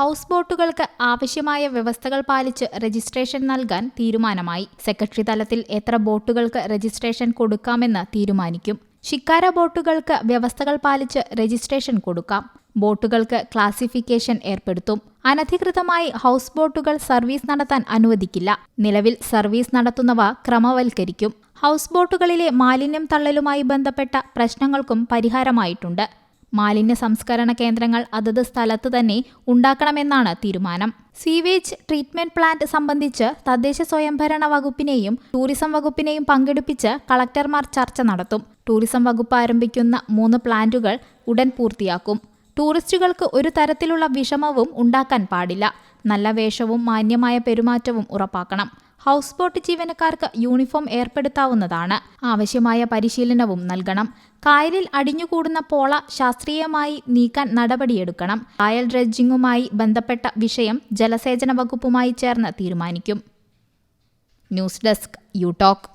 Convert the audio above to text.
House ബോട്ടുകൾക്ക് ആവശ്യമായ വ്യവസ്ഥകൾ പാലിച്ച് രജിസ്ട്രേഷൻ നൽകാൻ തീരുമാനമായി. സെക്രട്ടറി തലത്തിൽ എത്ര ബോട്ടുകൾക്ക് രജിസ്ട്രേഷൻ കൊടുക്കാമെന്ന് തീരുമാനിക്കും. ശിക്കാര ബോട്ടുകൾക്ക് വ്യവസ്ഥകൾ പാലിച്ച് രജിസ്ട്രേഷൻ കൊടുക്കാം. ബോട്ടുകൾക്ക് ക്ലാസിഫിക്കേഷൻ ഏർപ്പെടുത്തും. അനധികൃതമായി ഹൗസ് ബോട്ടുകൾ സർവീസ് നടത്താൻ അനുവദിക്കില്ല. നിലവിൽ സർവീസ് നടത്തുന്നവ ക്രമവൽക്കരിക്കും. ഹൗസ് ബോട്ടുകളിലെ മാലിന്യം തള്ളലുമായി ബന്ധപ്പെട്ട പ്രശ്നങ്ങൾക്കും പരിഹാരമായിട്ടുണ്ട്. മാലിന്യ സംസ്കരണ കേന്ദ്രങ്ങൾ അതത് സ്ഥലത്ത് തന്നെ ഉണ്ടാക്കണമെന്നാണ് തീരുമാനം. സീവേജ് ട്രീറ്റ്മെന്റ് പ്ലാന്റ് സംബന്ധിച്ച് തദ്ദേശ സ്വയംഭരണ വകുപ്പിനെയും ടൂറിസം വകുപ്പിനെയും പങ്കെടുപ്പിച്ച് കളക്ടർമാർ ചർച്ച നടത്തും. ടൂറിസം വകുപ്പ് ആരംഭിക്കുന്ന മൂന്ന് പ്ലാന്റുകൾ ഉടൻ പൂർത്തിയാക്കും. ടൂറിസ്റ്റുകൾക്ക് ഒരു തരത്തിലുള്ള വിഷമവും ഉണ്ടാക്കാൻ പാടില്ല. നല്ല വേഷവും മാന്യമായ പെരുമാറ്റവും ഉറപ്പാക്കണം. ഹൗസ് ബോട്ട് ജീവനക്കാർക്ക് യൂണിഫോം ഏർപ്പെടുത്താവുന്നതാണ്. ആവശ്യമായ പരിശീലനവും നൽകണം. കായലിൽ അടിഞ്ഞുകൂടുന്ന പോള ശാസ്ത്രീയമായി നീക്കാൻ നടപടിയെടുക്കണം. കായൽ ഡ്രഡ്ജിങ്ങുമായി ബന്ധപ്പെട്ട വിഷയം ജലസേചന വകുപ്പുമായി ചേർന്ന് തീരുമാനിക്കും. News desk you talk